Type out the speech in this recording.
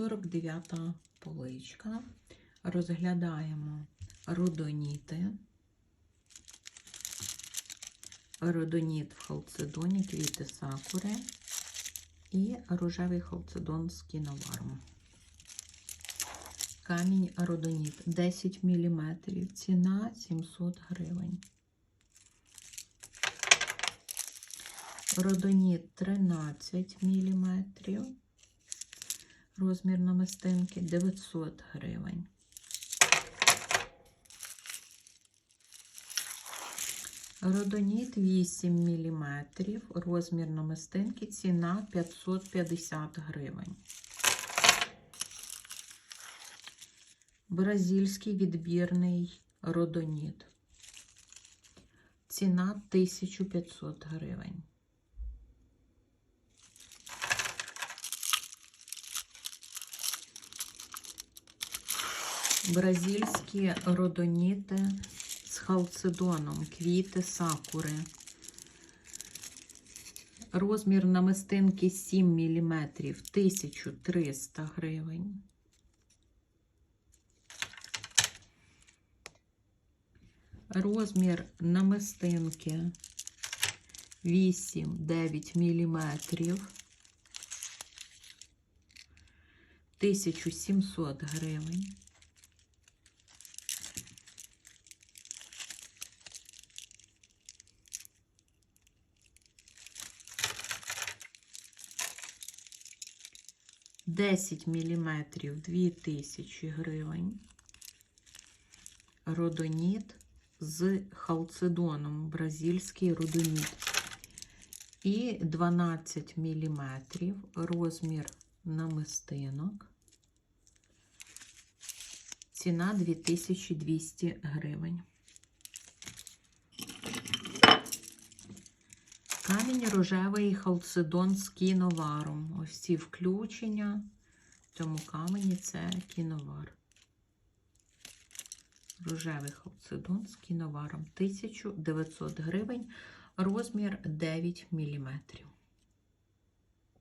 49 поличка. Розглядаємо родоніти. Родоніт в халцедоні, квіти сакури і рожевий халцедон з кіноварму. Камінь родоніт 10 мм, ціна 700 гривень. Родоніт 13 мм, розмір намистинки 900 гривень. Родоніт 8 мм, розмір намистинки, ціна 550 гривень. Бразильський відбірний родоніт. Ціна 1500 гривень. Бразильські родоніти з халцедоном, квіти сакури. Розмір намистинки 7 мм, 1300 гривень. Розмір намистинки 8-9 мм. 1700 гривень. Десять міліметрів дві тисячі гривень. Родоніт з халцедоном, бразильський родоніт. І 12 мм розмір намистинок. Ціна 2200 гривень. Камінь рожевий халцедон з кіноваром. Ось ці включення в цьому камені це кіновар. Рожевий халцедон з кіноваром 1900 гривень, розмір 9 мм.